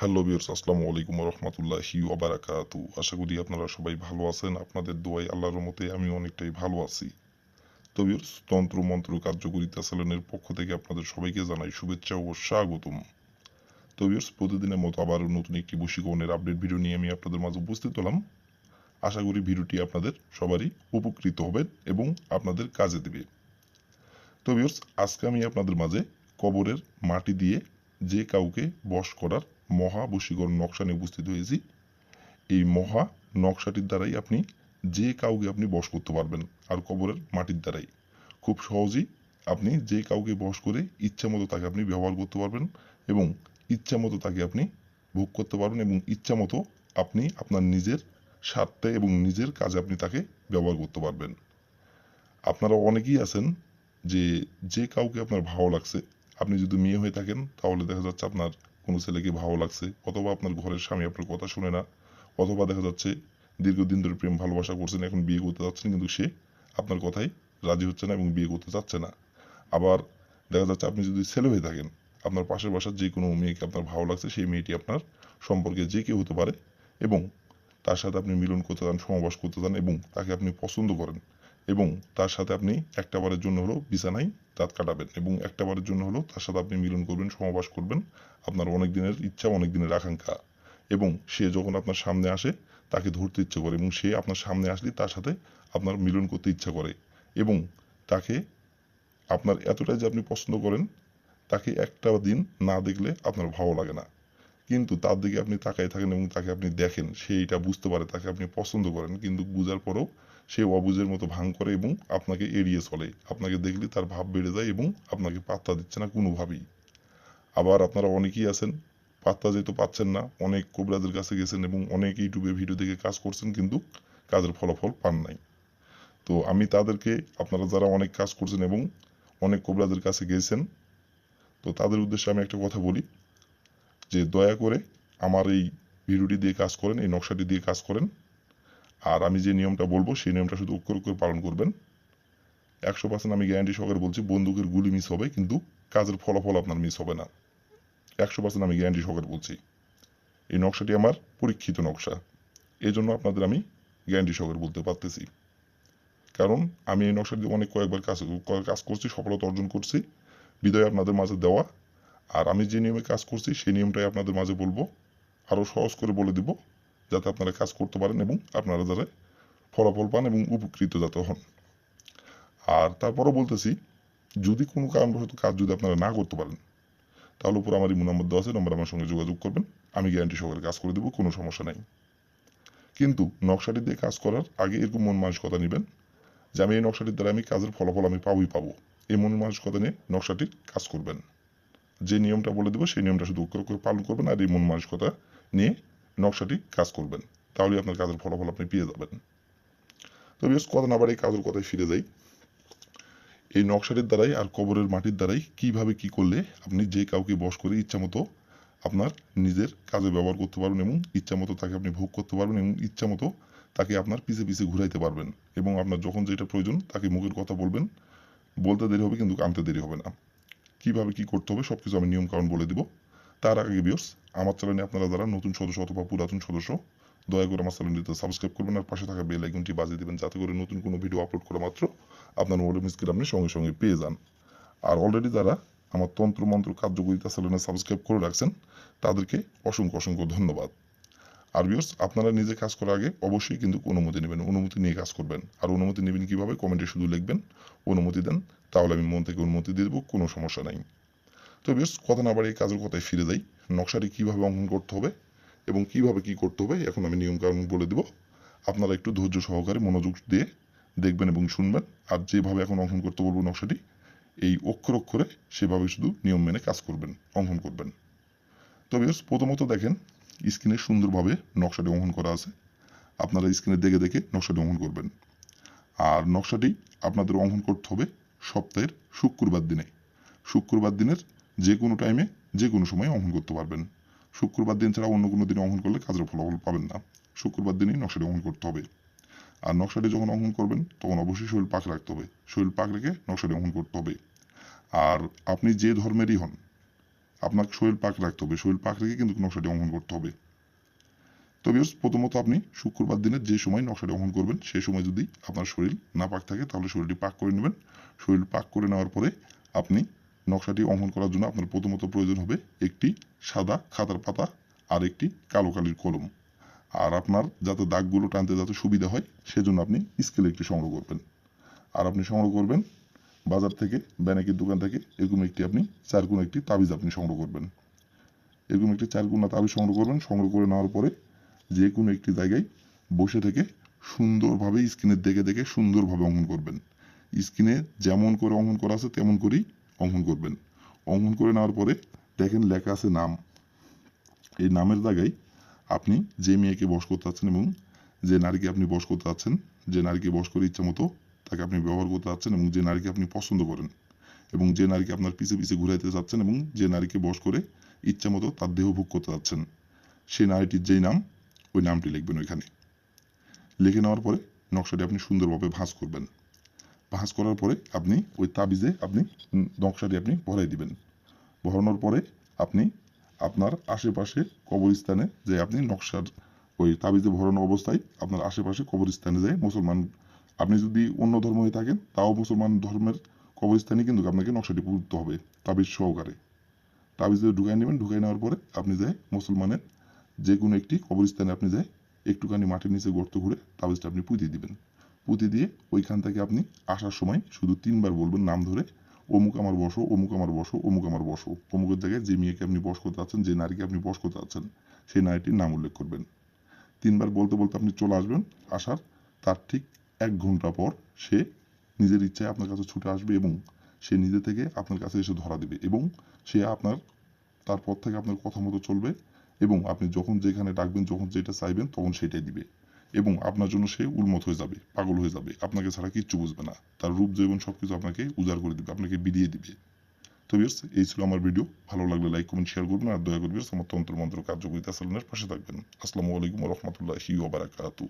Hello বিয়ার্স আসসালামু আলাইকুম রহমতুল্লাহি ওবারাকাতু আশা করি আপনারা সবাই ভালো আছেন। আপনাদের দোয়াই আল্লাহর মতে আমি অনেকটাই ভালো আছি। তো বিয়ার্স তন্ত্র মন্ত্র কার্যকরিতা চ্যানেলের পক্ষ থেকে আপনাদের সবাইকে জানাই শুভেচ্ছা ও স্বাগতম। তো বিয়ার্স প্রতিদিনের মতো আবার নতুন একটি বশীকরণের আপডেট ভিডিও নিয়ে আমি আপনাদের মাঝে উপস্থিত হলাম। আশা করি ভিডিওটি আপনাদের সবারই উপকৃত হবেন এবং আপনাদের কাজে দেবে। তো বিয়ার্স আজকে আমি আপনাদের মাঝে কবরের মাটি দিয়ে যে কাউকে বশ করার মহা বশীকরণ নকশা নিয়ে উপস্থিত হয়েছি। এই মহা নকশাটির দ্বারাই আপনি যে কাউকে আপনি বশ করতে পারবেন, আর কবরের মাটির দ্বারাই। খুব সহজেই আপনি যে কাউকে বশ করে ইচ্ছা মতো তাকে আপনি ব্যবহার করতে পারবেন এবং ইচ্ছা মতো তাকে আপনি ভোগ করতে পারবেন এবং ইচ্ছা মতো আপনি আপনার নিজের স্বার্থে এবং নিজের কাজে আপনি তাকে ব্যবহার করতে পারবেন। আপনারা অনেকেই আছেন যে যে কাউকে আপনার ভালো লাগছে, আপনি যদি মেয়ে হয়ে থাকেন, তাহলে দেখা যাচ্ছে আপনার কোনো ছেলেকে ভালো লাগছে, অথবা আপনার ঘরের স্বামী আপনার কথা শুনে না, অথবা দেখা যাচ্ছে দীর্ঘদিন ধরে প্রেম ভালোবাসা করছেন, এখন বিয়ে করতে যাচ্ছেন, কিন্তু সে আপনার কথাই রাজি হচ্ছে না এবং বিয়ে করতে চাচ্ছে না। আবার দেখা যাচ্ছে আপনি যদি ছেলে হয়ে থাকেন, আপনার পাশের বাসার যে কোনো মেয়েকে আপনার ভালো লাগছে, সেই মেয়েটি আপনার সম্পর্কে যে কেউ হতে পারে এবং তার সাথে আপনি মিলন করতে চান সমাবাস করতে চান এবং তাকে আপনি পছন্দ করেন এবং তার সাথে আপনি একটা বারের জন্য হলেও বিছানায় দাঁত কাটাবেন এবং একটা বারের জন্য হলেও তার সাথে আপনি মিলন করবেন সমাবাস করবেন। আপনার অনেক দিনের ইচ্ছা, অনেক দিনের আকাঙ্ক্ষা। এবং সে যখন আপনার সামনে আসে, তাকে ধরতে ইচ্ছে করে এবং সে আপনার সামনে আসলে তার সাথে আপনার মিলন করতে ইচ্ছা করে। এবং তাকে আপনার এতটাই যে আপনি পছন্দ করেন, তাকে একটা দিন না দেখলে আপনার ভালো লাগে না। কিন্তু তার দিকে আপনি তাকাই থাকেন এবং তাকে আপনি দেখেন, সে এটা বুঝতে পারে, তাকে আপনি পছন্দ করেন। কিন্তু বুঝার পরেও সে অবুঝের মতো ভাঙ করে এবং আপনাকে এড়িয়ে চলে। আপনাকে দেখলে তার ভাব বেড়ে যায় এবং আপনাকে পাত্তা দিচ্ছে না কোনোভাবেই। আবার আপনারা অনেকেই আছেন, পাত্তা যেহেতু পাচ্ছেন না, অনেক কোবরাদের কাছে গেছেন এবং অনেক ইউটিউবে ভিডিও দেখে কাজ করছেন কিন্তু কাজের ফলাফল পান নাই। তো আমি তাদেরকে, আপনারা যারা অনেক কাজ করছেন এবং অনেক কোবরাদের কাছে গেছেন, তো তাদের উদ্দেশ্যে আমি একটা কথা বলি যে দয়া করে আমার এই ভিডিওটি দিয়ে কাজ করেন, এই নকশাটি দিয়ে কাজ করেন। আর আমি যে নিয়মটা বলব, সেই নিয়মটা শুধু অক্ষর অক্ষর পালন করবেন। একশো পার্সেন্ট আমি গ্যারান্টি সহকারে বলছি, বন্দুকের গুলি মিস হবে, কিন্তু কাজের ফলাফল আপনার মিস হবে না। একশো পার্সেন্ট আমি গ্যারান্টি সহকারে বলছি। এই নকশাটি আমার পরীক্ষিত নকশা। এই জন্য আপনাদের আমি গ্যারান্টি সহকারে বলতে পারতেছি। কারণ আমি এই নকশা দিয়ে অনেক কয়েকবার কাজ কাজ করছি, সফলতা অর্জন করছি, বিদায় আপনাদের মাঝে দেওয়া। আর আমি যে নিয়মে কাজ করছি, সেই নিয়মটাই আপনাদের মাঝে বলব। আরও সহজ করে বলে দিব। যাতে আপনারা কাজ করতে পারেন এবং আপনারা যাতে ফলাফল পান এবং উপকৃত যাতে হন। আর তারপরও বলতেছি, যদি কোনো কারণবশত কাজ যদি আপনারা না করতে পারেন, তাহলে উপর আমার ইমো নাম্বার দেওয়া আছে, নম্বর আমার সঙ্গে যোগাযোগ করবেন, আমি গ্যারান্টি সহকারে কাজ করে দেবো, কোনো সমস্যা নাই। কিন্তু নকশাটি দিয়ে কাজ করার আগে এরকম মন মানসিকতা নেবেন যে আমি এই নকশাটির দ্বারা আমি কাজের ফলাফল আমি পাবই পাবো। এই মন মানসিকতা নিয়ে নকশাটির কাজ করবেন। যে নিয়মটা বলে দেবো, সেই নিয়মটা শুধু করে পালন করবেন আর এই মন মানসিকতা নিয়ে নকশাটি কাজ করবেন। তাহলে আপনার কাজের ফলাফল আপনি পেয়ে যাবেন। তো বেশ কথা না বাড়ি কাজের কথায় ফিরে যাই। এই নকশাটির দ্বারাই আর কবরের মাটির দ্বারাই কীভাবে কি করলে আপনি যে কাউকে বশ করে ইচ্ছা মতো আপনার নিজের কাজে ব্যবহার করতে পারবেন এবং ইচ্ছা মতো তাকে আপনি ভোগ করতে পারবেন এবং ইচ্ছা মতো তাকে আপনার পিছে পিছে ঘুরাইতে পারবেন এবং আপনার যখন যেটা প্রয়োজন তাকে মুখের কথা বলবেন। বলতে দেরি হবে কিন্তু আনতে দেরি হবে না। কীভাবে কি করতে হবে সব কিছু আমি নিয়ম কারণ বলে দিব। তার আগে বিয়র্স আমার চ্যানেলে আপনারা যারা নতুন সদস্য অথবা পুরাতন সদস্য, দয়া করে আমার চ্যানেলটিতে সাবস্ক্রাইব করবেন আর পাশে থাকা বেল আইকনটি বাজিয়ে দেবেন যাতে করে নতুন কোনো ভিডিও আপলোড করা মাত্র আপনার মোবাইল স্ক্রিন আপনি সঙ্গে সঙ্গে পেয়ে যান। আর অলরেডি যারা আমার তন্ত্র মন্ত্র কার্যকরিতা চ্যানেলে সাবস্ক্রাইব করে রাখছেন, তাদেরকে অসংখ্য অসংখ্য ধন্যবাদ। আর বিয়র্স আপনারা নিজে কাজ করার আগে অবশ্যই কিন্তু অনুমতি নেবেন, অনুমতি নিয়ে কাজ করবেন। আর অনুমতি নেবেন কীভাবে? কমেন্টে শুধু লিখবেন, অনুমতি দেন, তাহলে আমি মন থেকে অনুমতি দিয়ে দেবো, কোনো সমস্যা নাই। তো বেশ কথা না বাড়িয়ে কাজের কথায় ফিরে যাই। নকশাটি কীভাবে অঙ্কন করতে হবে এবং কীভাবে কি করতে হবে, এখন আমি নিয়মকানুন বলে দেব। আপনারা একটু ধৈর্য সহকারে মনোযোগ দিয়ে দেখবেন এবং শুনবেন। আর যেভাবে এখন অঙ্কন করতে বলব নকশাটি, এই অক্ষর অক্ষরে সেভাবে শুধু নিয়ম মেনে কাজ করবেন, অঙ্কন করবেন। তবে প্রথমত দেখেন, স্ক্রিনে সুন্দরভাবে নকশাটি অঙ্কন করা আছে। আপনারা স্ক্রিনে দেখে দেখে নকশাটি অঙ্কন করবেন। আর নকশাটি আপনাদের অঙ্কন করতে হবে সপ্তাহের শুক্রবার দিনে। শুক্রবার দিনের যে কোনো টাইমে যে কোনো সময় অঙ্কন করতে পারবেন। শুক্রবার দিন ছাড়া অন্য কোনো দিন অঙ্কন করলে কাজের ফলাফল পাবেন না। শুক্রবার দিনই নকশাটি অঙ্কন করতে হবে। আর নকশাটি যখন অঙ্কন করবেন, তখন অবশ্যই শরীর পাক রাখতে হবে। শরীর পাক রেখে নকশাটি অঙ্কন করতে হবে। আর আপনি যে ধর্মেরই হন, আপনাকে শরীর পাক রাখতে হবে। শরীর পাক রেখে কিন্তু নকশাটি অঙ্কন করতে হবে। তো ভিউয়ার্স প্রথমত আপনি শুক্রবার দিনের যে সময় নকশাটি অঙ্কন করবেন সেই সময় যদি আপনার শরীর না পাক থাকে, তাহলে শরীরটি পাক করে নেবেন। শরীর পাক করে নেওয়ার পরে আপনি নকশাটি অঙ্কন করার জন্য আপনার প্রথমত প্রয়োজন হবে একটি সাদা খাতার পাতা আর একটি কালো কালির কলম। আর আপনার যাতে দাগগুলো টানতে যাতে সুবিধা হয়, সেজন্য আপনি স্কেলে একটি সংগ্রহ করবেন। আর আপনি সংগ্রহ করবেন, বাজার থেকে, ব্যানাকের দোকান থেকে এরকম একটি আপনি চার কোণ একটি তাবিজ আপনি সংগ্রহ করবেন। এরকম একটি চার কোণা তাবিজ সংগ্রহ করবেন, সংগ্রহ করে নেওয়ার পরে যে কোনো একটি জায়গায় বসে থেকে সুন্দরভাবে স্ক্রিনে দেখে দেখে সুন্দরভাবে অঙ্কন করবেন। স্ক্রিনে যেমন করে অঙ্কন করা আছে, তেমন করেই অঙ্কন করবেন। অঙ্কন করে নেওয়ার পরে দেখেন লেখা আছে নাম। এই নামের জায়গায় আপনি যে মেয়েকে বস করতে চাচ্ছেন এবং যে নারীকে আপনি বস করতে চাচ্ছেন যে নারীকে বস করে ইচ্ছা মতো তাকে আপনি ব্যবহার করতে চাচ্ছেন এবং যে নারীকে আপনি পছন্দ করেন এবং যে নারীকে আপনার পিছে পিছে ঘুরাইতে চাচ্ছেন এবং যে নারীকে বস করে ইচ্ছা মতো তার দেহ ভোগ করতে চাচ্ছেন সেই নারীটির যেই নাম, ওই নামটি লিখবেন ওইখানে। লিখে নেওয়ার পরে নকশাটি আপনি সুন্দরভাবে ভাঁজ করবেন। ভাঁজ করার পরে আপনি ওই তাবিজে আপনি নকশাটি আপনি ভরাই দিবেন। ভরানোর পরে আপনি আপনার আশেপাশে কবরস্থানে যে আপনি নকশার ওই তাবিজে ভরানো অবস্থায় আপনার আশেপাশে কবরস্থানে যায় মুসলমান, আপনি যদি অন্য ধর্ম হয়ে থাকেন, তাও মুসলমান ধর্মের কবরস্থানে কিন্তু আপনাকে নকশাটি পুরতে হবে তাবিজ সহকারে। তাবিজে ঢুকাই নেবেন, ঢুকাই নেওয়ার পরে আপনি যায় মুসলমানের যে কোনো একটি কবরস্থানে আপনি যায় একটুখানি মাটির নিচে গর্ত ঘুরে তাবিজটা আপনি পুঁতে দিবেন। পুঁতে দিয়ে ওইখান থেকে আপনি আসার সময় শুধু তিনবার বলবেন নাম ধরে, অমুক আমার বসো, অমুক আমার বসো, অমুক আমার বসো। অমুকের জায়গায় যে মেয়েকে আপনি বস করতে চাচ্ছেন, যে নারীকে আপনি বস করতে চাচ্ছেন, সেই নারীটির নাম উল্লেখ করবেন। তিনবার বলতে বলতে আপনি চলে আসবেন, আসার তার ঠিক এক ঘণ্টা পর সে নিজের ইচ্ছায় আপনার কাছে ছুটে আসবে এবং সে নিজে থেকে আপনার কাছে এসে ধরা দেবে এবং সে আপনার তারপর থেকে আপনার কথা মতো চলবে এবং আপনি যখন যেখানে ডাকবেন, যখন যেটা চাইবেন, তখন সেটাই দিবে। এবং আপনার জন্য সে উন্মত হয়ে যাবে, পাগল হয়ে যাবে। আপনাকে ছাড়া কিচ্ছু বুঝবে না। তার রূপ জৈবন সব কিছু আপনাকে উজাড় করে দেবে, আপনাকে বিলিয়ে দিবে। তো বিয়ার্স এই ছিল আমার ভিডিও ভালো লাগলে লাইক কমেন্ট শেয়ার করবেন আর দয়া করে viewers, আমার তন্ত্র মন্ত্র কার্যকরিতা চ্যানেলের পাশে থাকবেন। আসসালামু আলাইকুম রহমতুল্লাহি ওবারাকাতু